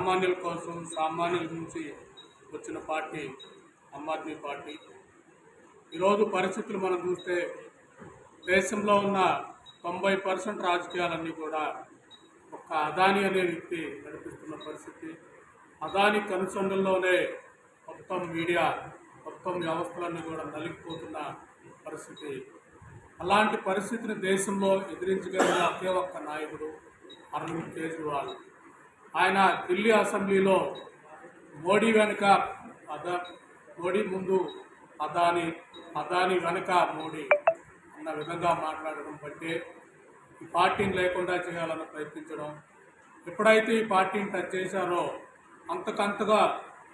సామాన్యుల కోసం సామాన్యుల నుంచి వచ్చిన పార్టీ ఆమ్ ఆద్మీ పార్టీ. ఈరోజు పరిస్థితులు మనం చూస్తే దేశంలో ఉన్న తొంభై పర్సెంట్ రాజకీయాలన్నీ కూడా ఒక అదాని అనే వ్యక్తి నడిపిస్తున్న పరిస్థితి. అదాని కనుసండుల్లోనే మొత్తం మీడియా మొత్తం వ్యవస్థలన్నీ కూడా నలిగిపోతున్న పరిస్థితి. అలాంటి పరిస్థితిని దేశంలో ఎదిరించగలిగిన ఒకే ఒక్క నాయకుడు అరవింద్ కేజ్రీవాల్. ఆయన ఢిల్లీ అసెంబ్లీలో మోడీ వెనుక అదా మోడీ ముందు అదాని అదాని వెనుక మోడీ అన్న విధంగా మాట్లాడడం బట్టే ఈ పార్టీని లేకుండా చేయాలని ప్రయత్నించడం. ఎప్పుడైతే ఈ పార్టీని టచ్ చేశారో అంతకంతగా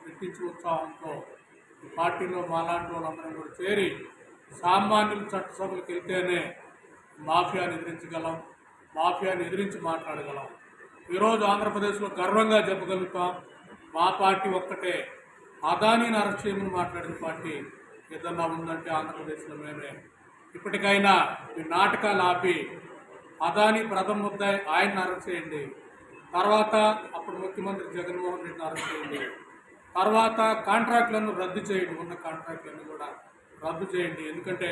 రెట్టించి ఉత్సాహంతో ఈ పార్టీలో మాలాంటి వాళ్ళందరం కూడా చేరి సామాన్యులు చట్టసభలకు వెళ్తేనే మాఫియాను ఎదిరించగలం మాఫియాని ఎదిరించి మాట్లాడగలం. ఈరోజు ఆంధ్రప్రదేశ్లో గర్వంగా చెప్పగలుగుతాం మా పార్టీ ఒక్కటే. అదానీని అరెస్ట్ చేయమని మాట్లాడిన పార్టీ ఏదన్నా ఉందంటే ఆంధ్రప్రదేశ్లో మేమే. ఇప్పటికైనా ఈ నాటకాలు ఆపి అదాని ప్రథమ ముద్దాయి ఆయన అరెస్ట్ చేయండి. తర్వాత అప్పుడు ముఖ్యమంత్రి జగన్మోహన్ రెడ్డిని అరెస్ట్ చేయండి. తర్వాత కాంట్రాక్ట్లను రద్దు చేయండి. ఉన్న కాంట్రాక్టులను కూడా రద్దు చేయండి. ఎందుకంటే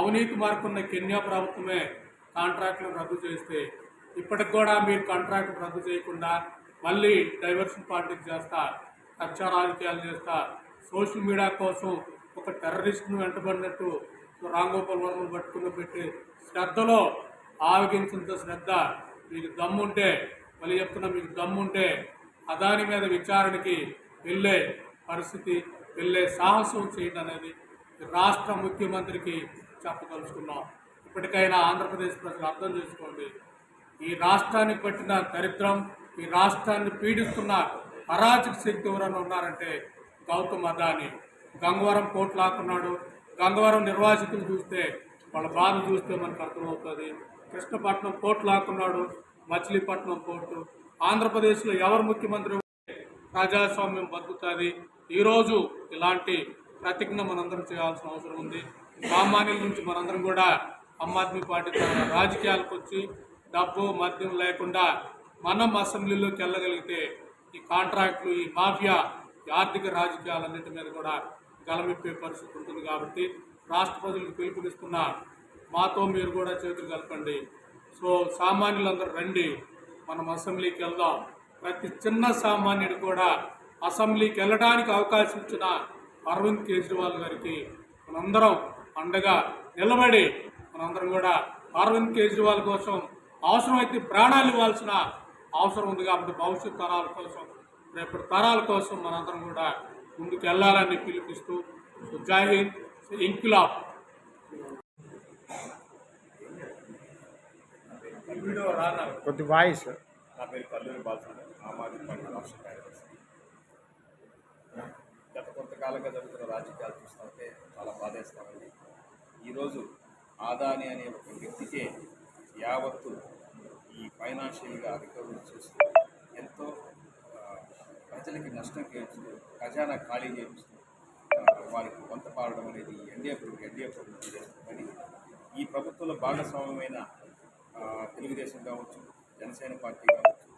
అవినీతి మార్కున్న కెన్యా ప్రభుత్వమే కాంట్రాక్ట్లను రద్దు చేస్తే ఇప్పటికి కూడా మీరు కాంట్రాక్ట్ రద్దు చేయకుండా మళ్ళీ డైవర్షన్ పాలిటిక్స్ చేస్తా కక్ష రాజకీయాలు చేస్తా సోషల్ మీడియా కోసం ఒక టెర్రరిస్ట్ను వెంటబడినట్టు రాంగోపాల్ వర్మను పట్టుకుని పెట్టి శ్రద్ధలో ఆవగించినంత శ్రద్ధ మీకు దమ్ముంటే మళ్ళీ చెప్తున్నా మీకు దమ్ముంటే అదాని మీద విచారణకి వెళ్ళే పరిస్థితి వెళ్ళే సాహసం చేయడం అనేది రాష్ట్ర ముఖ్యమంత్రికి చెప్పదలుచుకున్నాం. ఇప్పటికైనా ఆంధ్రప్రదేశ్ ప్రజలు అర్థం చేసుకోండి. ఈ రాష్ట్రాన్ని పట్టిన దరిద్రం ఈ రాష్ట్రాన్ని పీడిస్తున్న అరాచక శక్తి ఎవరైనా ఉన్నారంటే గౌతమ్ అదాని. గంగవరం కోట్లాకున్నాడు. లాక్కున్నాడు గంగవరం నిర్వాసితులు చూస్తే వాళ్ళ బాధ చూస్తే మనకు అర్థమవుతుంది. కృష్ణపట్నం కోట్లాకున్నాడు. లాక్కున్నాడు మచిలీపట్నం పోర్టు ఆంధ్రప్రదేశ్లో ఎవరు ముఖ్యమంత్రి ప్రజాస్వామ్యం బతుకుతుంది. ఈరోజు ఇలాంటి ప్రతిజ్ఞ మనందరం చేయాల్సిన అవసరం ఉంది. సామాన్యుల నుంచి మనందరం కూడా ఆమ్ ఆద్మీ పార్టీ రాజకీయాలకు వచ్చి డబ్బు మద్యం లేకుండా మనం అసెంబ్లీలోకి వెళ్ళగలిగితే ఈ కాంట్రాక్టులు ఈ మాఫియా ఈ ఆర్థిక రాజకీయాలన్నింటి మీద కూడా గలమిప్పే పరిస్థితి ఉంటుంది కాబట్టి రాష్ట్ర ప్రజలకు పిలుపునిస్తున్న మాతో మీరు కూడా చేతులు కలపండి. సో సామాన్యులందరూ రండి. మనం అసెంబ్లీకి వెళ్దాం. ప్రతి చిన్న సామాన్యుడు కూడా అసెంబ్లీకి వెళ్ళడానికి అవకాశం ఇచ్చిన అరవింద్ కేజ్రీవాల్ గారికి మనందరం అండగా నిలబడి మనందరం కూడా అరవింద్ కేజ్రీవాల్ కోసం అవసరమైతే ప్రాణాలు ఇవ్వాల్సిన అవసరం ఉంది కాబట్టి భవిష్యత్ తరాల కోసం రేపటి తరాల కోసం మనందరం కూడా ముందుకు వెళ్ళాలని పిలిపిస్తూ జై హింద్ ఇంక్లాబ్. కొద్ది వాయిస్. నా పేరు కల్లూరి బాలస్వామి ఆమ్ ఆద్మీ పార్టీ రాష్ట్ర కార్యదర్శి. గత కొంతకాలంగా జరుగుతున్న రాజకీయాలు చూస్తుంటే చాలా బాధేస్తామండి ఈరోజు ఆదాని అనే ఒక వ్యక్తికే యావత్తు ఈ ఫైనాన్షియల్గా రికవరీ చేస్తూ ఎంతో ప్రజలకి నష్టం చేస్తూ ఖజానా ఖాళీ చేస్తూ వారికి కొంత పాడడం అనేది ఎన్డీఏ ప్రభుత్వం ఎన్డీఏ ప్రభుత్వం చేస్తుందని ఈ ప్రభుత్వంలో భాగస్వామ్యమైన తెలుగుదేశం కావచ్చు జనసేన పార్టీ కావచ్చు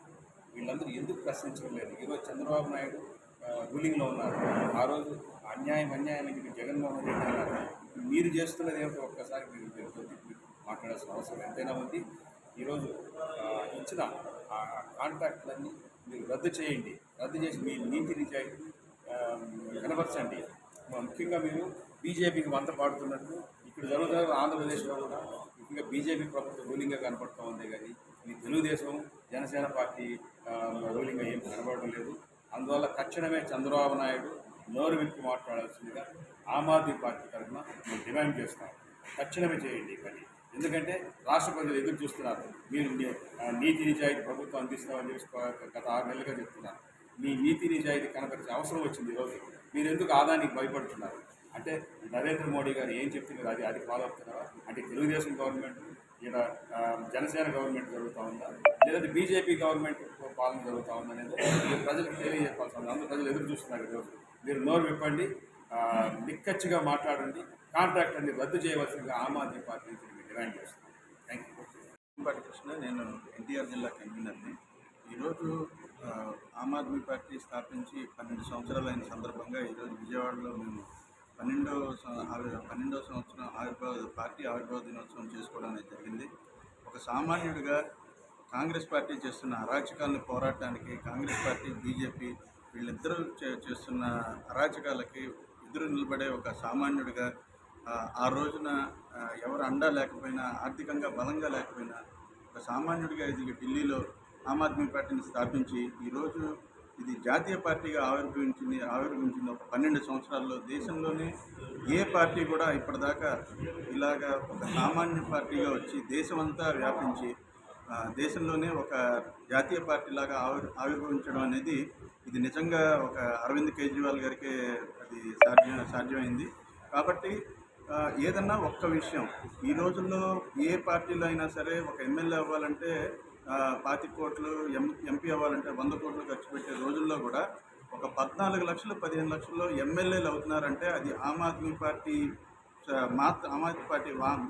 వీళ్ళందరూ ఎందుకు ప్రశ్నించడం లేదు ఈరోజు చంద్రబాబు నాయుడు రూలింగ్లో ఉన్నారు. ఆ రోజు అన్యాయం అన్యాయం అని చెప్పి జగన్మోహన్ రెడ్డి మీరు చేస్తున్నది ఏమిటో ఒక్కసారి మీరు తెలుస్తుంది మాట్లాడాల్సిన అవసరం ఎంతైనా ఉంది. ఈరోజు ఇచ్చిన ఆ కాంట్రాక్ట్లన్నీ మీరు రద్దు చేయండి. రద్దు చేసి మీ నీతి నిజాయితీ కనపరచండి. ముఖ్యంగా మీరు బీజేపీకి వంత పాడుతున్నట్టు ఇక్కడ జరుగుతున్న ఆంధ్రప్రదేశ్లో కూడా ముఖ్యంగా బీజేపీ ప్రభుత్వం రూలింగ్గా కనపడుతూ ఉంది కానీ ఈ తెలుగుదేశం జనసేన పార్టీ రూలింగ్గా ఏం కనబడడం లేదు. అందువల్ల తక్షణమే చంద్రబాబు నాయుడు నోరు విప్పి మాట్లాడాల్సిందిగా ఆమ్ ఆద్మీ పార్టీ తరఫున మేము డిమాండ్ చేస్తాం. తక్షణమే చేయండి ఈ పని. ఎందుకంటే రాష్ట్ర ప్రజలు ఎదురు చూస్తున్నారు. మీరు నీతి నిజాయితీ ప్రభుత్వం అందిస్తామని చెప్పి గత ఆరు నెలలుగా చెప్తున్నారు. మీ నీతి నిజాయితీ కనపరిచే అవసరం వచ్చింది ఈరోజు మీరు ఎందుకు ఆదానికి భయపడుతున్నారు? అంటే నరేంద్ర మోడీ గారు ఏం చెప్తున్నారు అది అది ఫాలో అవుతున్నారా అంటే తెలుగుదేశం గవర్నమెంట్ ఇక్కడ జనసేన గవర్నమెంట్ జరుగుతూ ఉందా? లేదంటే బీజేపీ గవర్నమెంట్ పాలన జరుగుతూ ఉందా అనేది మీరు ప్రజలకు తెలియజెప్పాల్సి ఉంది. అందరూ ప్రజలు ఎదురు చూస్తున్నారు ఈరోజు మీరు నోరు విప్పండి నిక్కచ్చిగా మాట్లాడండి కాంట్రాక్ట్ అనేది రద్దు చేయవలసిందిగా ఆమ్ ఆద్మీ పార్టీ డిమాండ్ చేస్తున్నాం. థ్యాంక్ యూ కృష్ణ నేను ఎన్టీఆర్ జిల్లా కన్వీనర్ని. ఈరోజు ఆమ్ ఆద్మీ పార్టీ స్థాపించి పన్నెండు సంవత్సరాలు అయిన సందర్భంగా ఈరోజు విజయవాడలో మేము పన్నెండవ పన్నెండవ సంవత్సరం ఆవిర్భావ పార్టీ ఆవిర్భావ దినోత్సవం చేసుకోవడం అనేది జరిగింది. ఒక సామాన్యుడిగా కాంగ్రెస్ పార్టీ చేస్తున్న అరాచకాలను పోరాటానికి కాంగ్రెస్ పార్టీ బీజేపీ వీళ్ళిద్దరూ చే- చేస్తున్న అరాచకాలకి ఎదురు నిలబడే ఒక సామాన్యుడిగా ఆ, రోజున ఎవరు అండా లేకపోయినా ఆర్థికంగా బలంగా లేకపోయినా ఒక సామాన్యుడిగా ఇది ఢిల్లీలో ఆమ్ ఆద్మీ పార్టీని స్థాపించి ఈరోజు ఇది జాతీయ పార్టీగా ఆవిర్భవించింది ఆవిర్భవించింది ఒక పన్నెండు సంవత్సరాల్లో దేశంలోనే ఏ పార్టీ కూడా ఇప్పటిదాకా ఇలాగా ఒక సామాన్య పార్టీగా వచ్చి దేశమంతా వ్యాపించి దేశంలోనే ఒక జాతీయ పార్టీలాగా ఆవిర్ ఆవిర్భవించడం అనేది ఇది నిజంగా ఒక అరవింద్ కేజ్రీవాల్ గారికి అది సాధ్యం సాధ్యమైంది. కాబట్టి ఏదన్నా ఒక్క విషయం. ఈ రోజుల్లో ఏ పార్టీలో అయినా సరే ఒక ఎమ్మెల్యే అవ్వాలంటే పాతి కోట్లు ఎం ఎంపీ అవ్వాలంటే వంద కోట్లు ఖర్చు పెట్టే రోజుల్లో కూడా ఒక పద్నాలుగు లక్షలు పదిహేను లక్షల్లో ఎమ్మెల్యేలు అవుతున్నారంటే అది ఆమ్ ఆద్మీ పార్టీ స- మాత్ర ఆమ్ ఆద్మీ పార్టీ వామ్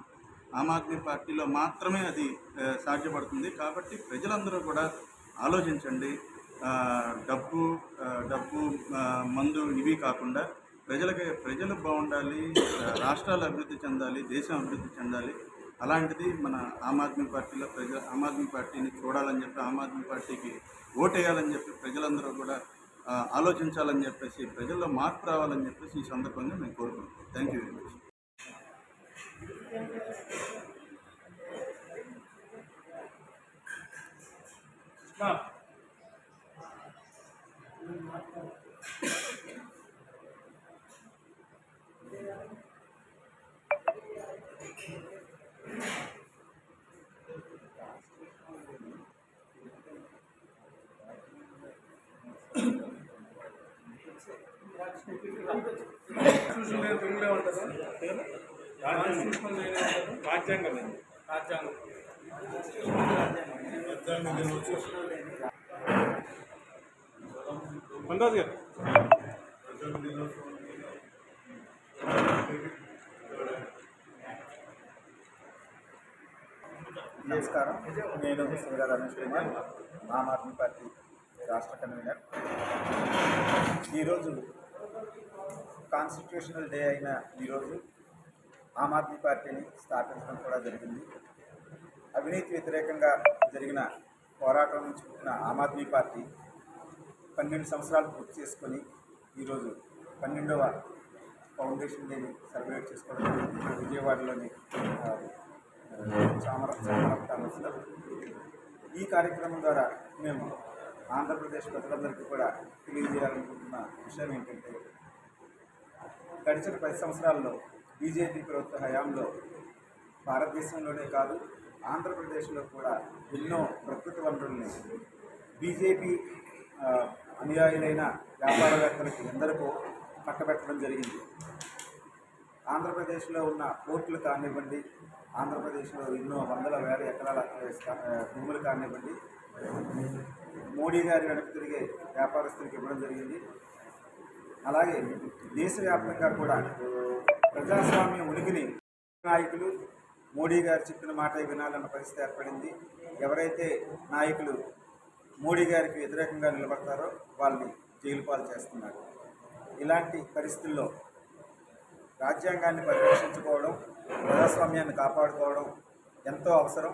ఆమ్ ఆద్మీ పార్టీలో మాత్రమే అది సాధ్యపడుతుంది. కాబట్టి ప్రజలందరూ కూడా ఆలోచించండి. డబ్బు డబ్బు మందు ఇవి కాకుండా ప్రజలకి ప్రజలు బాగుండాలి రాష్ట్రాలు అభివృద్ధి చెందాలి దేశం అభివృద్ధి చెందాలి అలాంటిది మన ఆమ్ ఆద్మీ పార్టీలో ప్రజ ఆమ్ ఆద్మీ పార్టీని చూడాలని చెప్పి ఆమ్ ఆద్మీ పార్టీకి ఓటేయాలని చెప్పి ప్రజలందరూ కూడా ఆలోచించాలని చెప్పేసి ప్రజల్లో మార్పు రావాలని చెప్పేసి ఈ సందర్భంగా మేము కోరుకుంటున్నాం. Thank you very much Krishna రాజ్యాంగం రాజ్యాంగం మనరాజు గారు నమస్కారం. నేను శ్రీరా రమేష్ కుమార్ ఆమ్ ఆద్మీ పార్టీ రాష్ట్ర కన్వీనర్. ఈరోజు కాన్స్టిట్యూషనల్ డే అయిన ఈరోజు ఆమ్ ఆద్మీ పార్టీని స్థాపించడం కూడా జరిగింది. అవినీతి వ్యతిరేకంగా జరిగిన పోరాటం నుంచి పుట్టిన ఆమ్ ఆద్మీ పార్టీ పన్నెండు సంవత్సరాలు పూర్తి చేసుకొని ఈరోజు పన్నెండవ ఫౌండేషన్ డేని సెలబ్రేట్ చేసుకోవడం జరిగింది. విజయవాడలోని చామర చామర ఈ కార్యక్రమం ద్వారా మేము ఆంధ్రప్రదేశ్ ప్రజలందరికీ కూడా తెలియజేయాలనుకుంటున్న విషయం ఏంటంటే గడిచిన పది సంవత్సరాల్లో బీజేపీ ప్రభుత్వ హయాంలో భారతదేశంలోనే కాదు ఆంధ్రప్రదేశ్లో కూడా ఎన్నో ప్రకృతి వనరుల్ని బీజేపీ అనుయాయులైన వ్యాపారవేత్తలకి ఎందరికో కట్టబెట్టడం జరిగింది. ఆంధ్రప్రదేశ్లో ఉన్న పోర్టులు కానివ్వండి ఆంధ్రప్రదేశ్లో ఎన్నో వందల వేల ఎకరాల భూములు కానివ్వండి మోడీ గారి వెనక్కి తిరిగే వ్యాపారస్తులకు ఇవ్వడం జరిగింది. అలాగే దేశవ్యాప్తంగా కూడా ప్రజాస్వామ్య ఉనికిని నాయకులు మోడీ గారు చెప్పిన మాట వినాలన్న పరిస్థితి ఏర్పడింది. ఎవరైతే నాయకులు మోడీ గారికి వ్యతిరేకంగా నిలబడతారో వాళ్ళని జైలు పాలు చేస్తున్నారు. ఇలాంటి పరిస్థితుల్లో రాజ్యాంగాన్ని పరిరక్షించుకోవడం ప్రజాస్వామ్యాన్ని కాపాడుకోవడం ఎంతో అవసరం.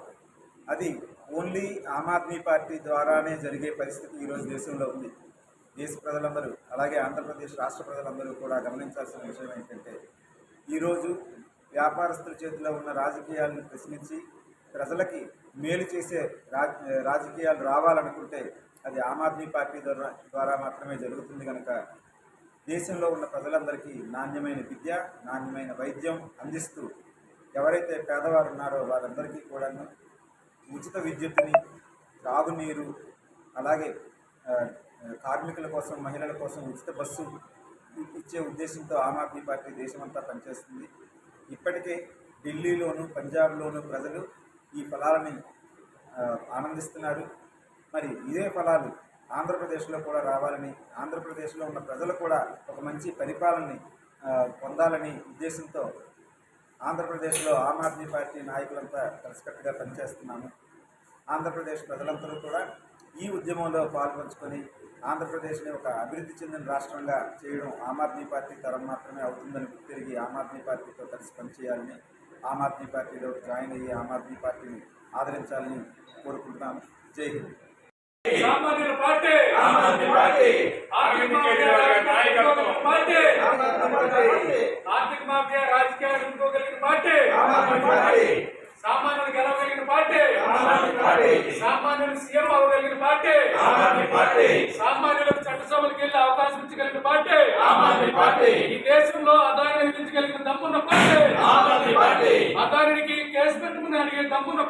అది ఓన్లీ ఆమ్ ఆద్మీ పార్టీ ద్వారానే జరిగే పరిస్థితి ఈరోజు దేశంలో ఉంది. దేశ ప్రజలందరూ అలాగే ఆంధ్రప్రదేశ్ రాష్ట్ర ప్రజలందరూ కూడా గమనించాల్సిన విషయం ఏంటంటే ఈరోజు వ్యాపారస్తుల చేతిలో ఉన్న రాజకీయాలను ప్రశ్నించి ప్రజలకి మేలు చేసే రాజకీయాలు రావాలనుకుంటే అది ఆమ్ ఆద్మీ పార్టీ ద్వారా ద్వారా మాత్రమే జరుగుతుంది కనుక దేశంలో ఉన్న ప్రజలందరికీ నాణ్యమైన విద్య నాణ్యమైన వైద్యం అందిస్తూ ఎవరైతే పేదవారు ఉన్నారో వారందరికీ కూడా ఉచిత విద్యుత్తుని త్రాగునీరు అలాగే కార్మికుల కోసం మహిళల కోసం ఉచిత బస్సు ఇచ్చే ఉద్దేశంతో ఆమ్ ఆద్మీ పార్టీ దేశమంతా పనిచేస్తుంది. ఇప్పటికే ఢిల్లీలోను పంజాబ్లోను ప్రజలు ఈ ఫలాలని ఆనందిస్తున్నారు. మరి ఇదే ఫలాలు ఆంధ్రప్రదేశ్లో కూడా రావాలని ఆంధ్రప్రదేశ్లో ఉన్న ప్రజలు కూడా ఒక మంచి పరిపాలనని పొందాలని ఉద్దేశంతో ఆంధ్రప్రదేశ్లో ఆమ్ ఆద్మీ పార్టీ నాయకులంతా కలిసికట్టుగా పనిచేస్తున్నాము. ఆంధ్రప్రదేశ్ ప్రజలందరూ కూడా ఈ ఉద్యమంలో పాల్పంచుకొని ఆంధ్రప్రదేశ్ని ఒక అభివృద్ధి చెందిన రాష్ట్రంగా చేయడం ఆమ్ ఆద్మీ పార్టీ తరం మాత్రమే అవుతుందని తిరిగి ఆమ్ ఆద్మీ పార్టీతో కలిసి పనిచేయాలని ఆమ్ ఆద్మీ పార్టీలో జాయిన్ అయ్యి ఆమ్ ఆద్మీ పార్టీని ఆదరించాలని కోరుకుంటున్నాను. జై హింద్. সম্পূর্ণ